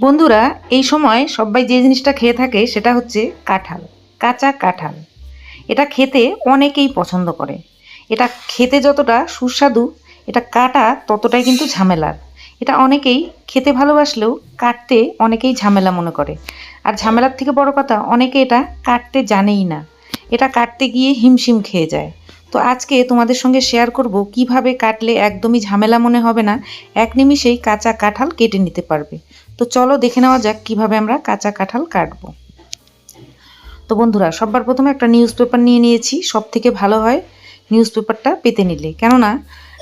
বন্ধুরা, এই সময় সবাই যে জিনিসটা খেয়ে থাকে সেটা হচ্ছে কাঁঠাল, কাঁচা কাঁঠাল। এটা খেতে অনেকেই পছন্দ করে। এটা খেতে যতটা সুস্বাদু, এটা কাটা ততটাই কিন্তু ঝামেলার। এটা অনেকেই খেতে ভালোবাসলেও কাটতে অনেকেই ঝামেলা মনে করে। আর ঝামেলার থেকে বড় কথা, অনেকে এটা কাটতে জানেই না। এটা কাটতে গিয়ে হিমশিম খেয়ে যায়। তো আজকে তোমাদের সঙ্গে শেয়ার করব কীভাবে কাটলে একদমই ঝামেলা মনে হবে না, এক নিমিষেই কাঁচা কাঁঠাল কেটে নিতে পারবে। তো চলো দেখে নেওয়া যাক কীভাবে আমরা কাঁচা কাঁঠাল কাটবো। তো বন্ধুরা সবার প্রথমে একটা নিউজ পেপার নিয়ে নিয়েছি। সব থেকে ভালো হয় নিউজ পেপারটা পেতে নিলে। কেননা,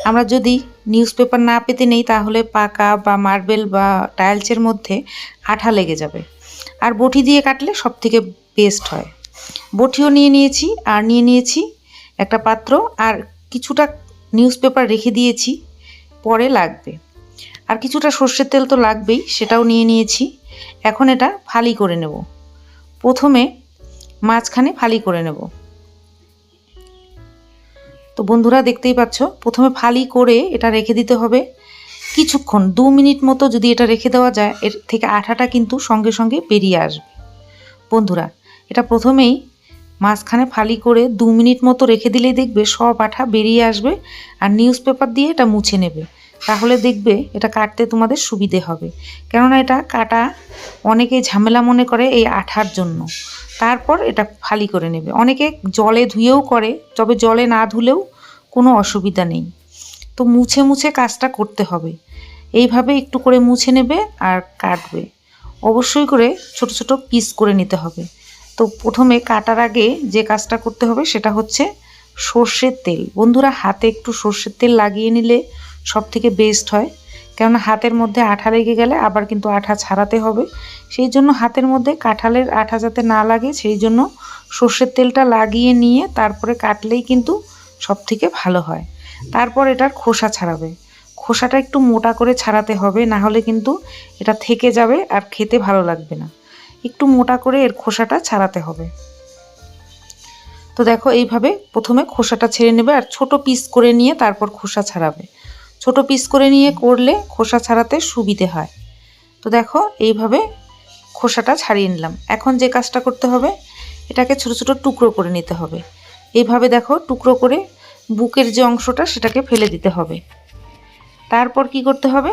আমরা যদি নিউজ পেপার না পেতে নেই, তাহলে পাকা বা মার্বেল বা টাইলসের মধ্যে আঠা লেগে যাবে। আর বটি দিয়ে কাটলে সব থেকে বেস্ট হয়। বটিও নিয়ে নিয়েছি, আর নিয়ে নিয়েছি একটা পাত্র, আর কিছুটা নিউজ পেপার রেখে দিয়েছি, পরে লাগবে। আর কিছুটা সর্ষের তেল তো লাগবেই, সেটাও নিয়ে নিয়েছি। এখন এটা ফালি করে নেব। প্রথমে মাঝখানে ফালি করে নেব। তো বন্ধুরা, দেখতেই পাচ্ছ, প্রথমে ফালি করে এটা রেখে দিতে হবে কিছুক্ষণ, দু মিনিট মতো যদি এটা রেখে দেওয়া যায়, এর থেকে আঠাটা কিন্তু সঙ্গে সঙ্গে বেরিয়ে আসবে। বন্ধুরা, এটা প্রথমেই মাঝখানে ফালি করে দু মিনিট মতো রেখে দিলেই দেখবে সব আঠা বেরিয়ে আসবে আর নিউজ পেপার দিয়ে এটা মুছে নেবে। তাহলে দেখবে এটা কাটতে তোমাদের সুবিধে হবে। কেননা এটা কাটা অনেকে ঝামেলা মনে করে এই আঠার জন্য। তারপর এটা ফালি করে নেবে। অনেকে জলে ধুয়েও করে, তবে জলে না ধুলেও কোনো অসুবিধা নেই। তো মুছে মুছে কাজটা করতে হবে। এইভাবে একটু করে মুছে নেবে আর কাটবে। অবশ্যই করে ছোট ছোট পিস করে নিতে হবে। তো প্রথমে কাটার আগে যে কাজটা করতে হবে সেটা হচ্ছে সর্ষের তেল। বন্ধুরা, হাতে একটু সর্ষের তেল লাগিয়ে নিলে সব থেকে বেস্ট হয়। কেননা হাতের মধ্যে আঠা লেগে গেলে আবার কিন্তু আঠা ছাড়াতে হবে। সেই জন্য হাতের মধ্যে কাঁঠালের আঠা যাতে না লাগে, সেই জন্য সর্ষের তেলটা লাগিয়ে নিয়ে তারপরে কাটলেই কিন্তু সব থেকে ভালো হয়। তারপর এটার খোসা ছাড়াবে। খোসাটা একটু মোটা করে ছাড়াতে হবে, না হলে কিন্তু এটা থেকে যাবে আর খেতে ভালো লাগবে না। একটু মোটা করে এর খোসাটা ছাড়াতে হবে। তো দেখো এইভাবে প্রথমে খোসাটা ছেড়ে নেবে আর ছোট পিস করে নিয়ে তারপর খোসা ছাড়াবে। ছোট পিস করে নিয়ে করলে খোসা ছাড়াতে সুবিধে হয়। তো দেখো, এইভাবে খোসাটা ছাড়িয়ে নিলাম। এখন যে কাজটা করতে হবে, এটাকে ছোট ছোট টুকরো করে নিতে হবে। এইভাবে দেখো, টুকরো করে বুকের যে অংশটা, সেটাকে ফেলে দিতে হবে। তারপর কি করতে হবে?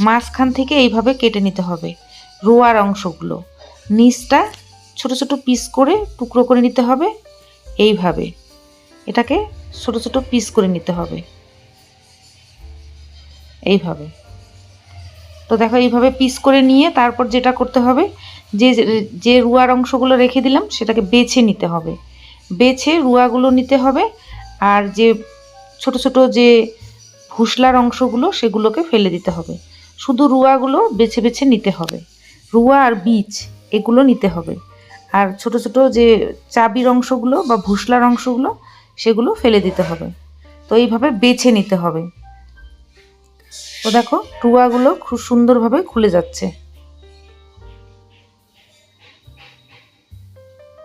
মাঝখান থেকে এইভাবে কেটে নিতে হবে রোয়ার অংশগুলো। নিচটা ছোট ছোট পিস করে টুকরো করে নিতে হবে। এইভাবে এটাকে ছোট ছোট পিস করে নিতে হবে। এইভাবে। তো দেখো এইভাবে পিস করে নিয়ে তারপর যেটা করতে হবে, যে যে রুয়ার অংশগুলো রেখে দিলাম সেটাকে বেছে নিতে হবে। বেছে রুয়াগুলো নিতে হবে আর যে ছোট ছোট যে ভুসলার অংশগুলো সেগুলোকে ফেলে দিতে হবে। শুধু রুয়াগুলো বেছে বেছে নিতে হবে। রুয়া আর বীজ এগুলো নিতে হবে। আর ছোট ছোট যে চাবির অংশগুলো বা ভুসলার অংশগুলো সেগুলো ফেলে দিতে হবে। তো এইভাবে বেছে নিতে হবে। তো দেখো রুয়াগুলো খুব সুন্দরভাবে খুলে যাচ্ছে।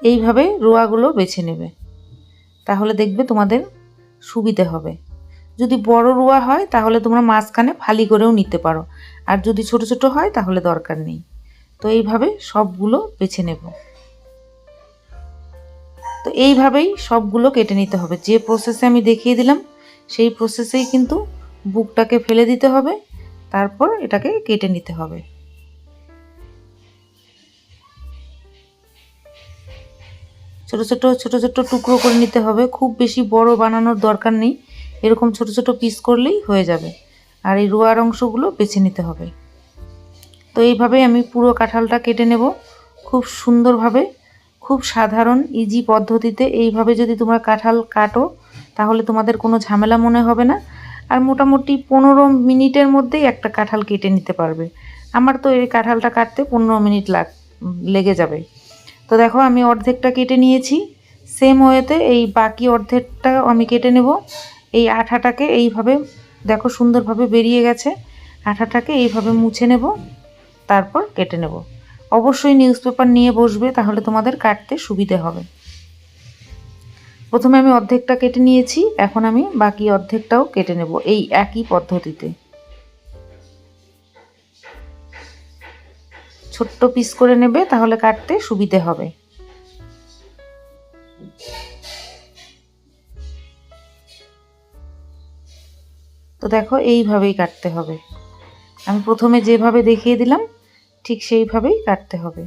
এইভাবে রোয়াগুলো বেছে নেবে। তাহলে দেখবে তোমাদের সুবিধে হবে। যদি বড় রুয়া হয়, তাহলে তোমরা মাঝখানে ফালি করেও নিতে পারো। আর যদি ছোট ছোট হয়, তাহলে দরকার নেই। তো এইভাবে সবগুলো বেছে নেব। তো এইভাবেই সবগুলো কেটে নিতে হবে। যে প্রসেসে আমি দেখিয়ে দিলাম, সেই প্রসেসেই কিন্তু বুকটাকে ফেলে দিতে হবে, তারপর এটাকে কেটে নিতে হবে। ছোট ছোট ছোট ছোট টুকরো করে নিতে হবে। খুব বেশি বড় বানানোর দরকার নেই। এরকম ছোট ছোট পিস করলেই হয়ে যাবে। আর এই রোয়ার অংশগুলো বেছে নিতে হবে। তো এইভাবেই আমি পুরো কাঁঠালটা কেটে নেব। খুব সুন্দরভাবে, খুব সাধারণ ইজি পদ্ধতিতে। এইভাবে যদি তোমরা কাঁঠাল কাটো, তাহলে তোমাদের কোনো ঝামেলা মনে হবে না। আর মোটামুটি পনেরো মিনিটের মধ্যেই একটা কাঁঠাল কেটে নিতে পারবে। আমার তো এই কাঁঠালটা কাটতে পনেরো মিনিট লাগ, লেগে যাবে। তো দেখো আমি অর্ধেকটা কেটে নিয়েছি। সেম ওয়েতে এই বাকি অর্ধেকটা আমি কেটে নেব। এই আঠাটাকে এইভাবে দেখো সুন্দরভাবে বেরিয়ে গেছে। আঠাটাকে এইভাবে মুছে নেব, তারপর কেটে নেব। অবশ্যই নিউজ পেপার নিয়ে বসবে, তাহলে তোমাদের কাটতে সুবিধে হবে। প্রথমে আমি অর্ধেকটা কেটে নিয়েছি, এখন আমি বাকি অর্ধেকটাও কেটে নেব এই একই পদ্ধতিতে। ছোট্ট পিস করে নেবে, তাহলে কাটতে সুবিধে হবে। তো দেখো, এইভাবেই কাটতে হবে। আমি প্রথমে যেভাবে দেখিয়ে দিলাম, ঠিক সেইভাবেই কাটতে হবে।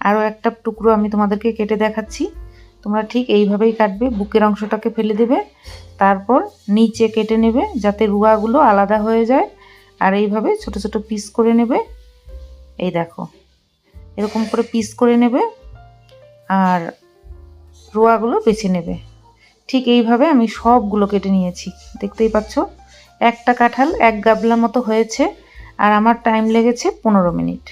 আরও একটা টুকরো আমি তোমাদেরকে কেটে দেখাচ্ছি। তোমরা ঠিক এইভাবেই কাটবে, বুকের অংশটাকে ফেলে দেবে, তারপর নিচে কেটে নেবে যাতে রুয়াগুলো আলাদা হয়ে যায়, আর এইভাবে ছোট ছোট পিস করে নেবে। এই দেখো, এরকম করে পিস করে নেবে, আর রোয়াগুলো বেছে নেবে। ঠিক এইভাবে আমি সবগুলো কেটে নিয়েছি, দেখতেই পাচ্ছ? একটা কাঁঠাল এক গাবলা মতো হয়েছে, আর আমার টাইম লেগেছে পনেরো মিনিট।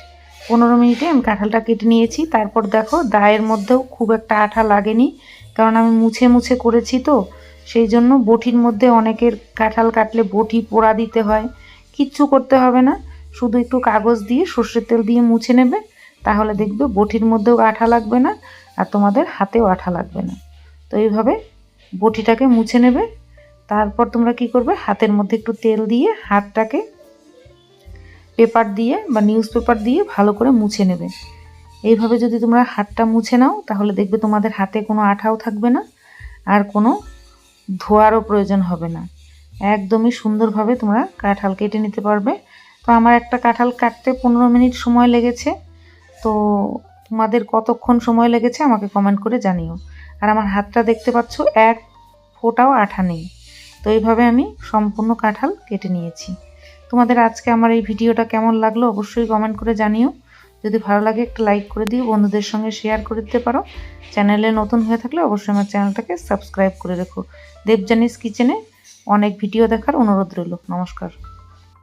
পনেরো মিনিটে আমি কাঁঠালটা কেটে নিয়েছি। তারপর দেখো, দায়ের মধ্যেও খুব একটা আঠা লাগেনি। কারণ আমি মুছে মুছে করেছি তো, সেই জন্য বটির মধ্যে অনেকের কাঁঠাল কাটলে বটি পোড়া দিতে হয়। কিচ্ছু করতে হবে না, শুধু একটু কাগজ দিয়ে সর্ষের তেল দিয়ে মুছে নেবে, তাহলে দেখবে বটির মধ্যেও আঠা লাগবে না আর তোমাদের হাতেও আঠা লাগবে না। তো এইভাবে বটিটাকে মুছে নেবে। তারপর তোমরা কি করবে, হাতের মধ্যে একটু তেল দিয়ে হাতটাকে পেপার দিয়ে বা নিউজ পেপার দিয়ে ভালো করে মুছে নেবে। এইভাবে যদি তোমরা হাতটা মুছে নাও, তাহলে দেখবে তোমাদের হাতে কোনো আঠাও থাকবে না, আর কোনো ধোয়ারও প্রয়োজন হবে না। একদমই সুন্দরভাবে তোমরা কাঁঠাল কেটে নিতে পারবে। তো আমার একটা কাঁঠাল কাটতে পনেরো মিনিট সময় লেগেছে। তো তোমাদের কতক্ষণ সময় লেগেছে আমাকে কমেন্ট করে জানিও। আর আমার হাতটা দেখতে পাচ্ছ, এক ফোটাও আঠা নেই। তো এইভাবে আমি সম্পূর্ণ কাঁঠাল কেটে নিয়েছি। তোমাদের আজকে আমার এই ভিডিওটা কেমন লাগল অবশ্যই কমেন্ট করে জানিও। যদি ভালো লাগে একটা লাইক করে দিও, বন্ধুদের সঙ্গে শেয়ার করে দিতে পারো। চ্যানেলে নতুন হয়ে থাকলে অবশ্যই আমার চ্যানেলটাকে সাবস্ক্রাইব করে রেখো। দেবজানিস কিচেনে অনেক ভিডিও দেখার অনুরোধ রইল। নমস্কার।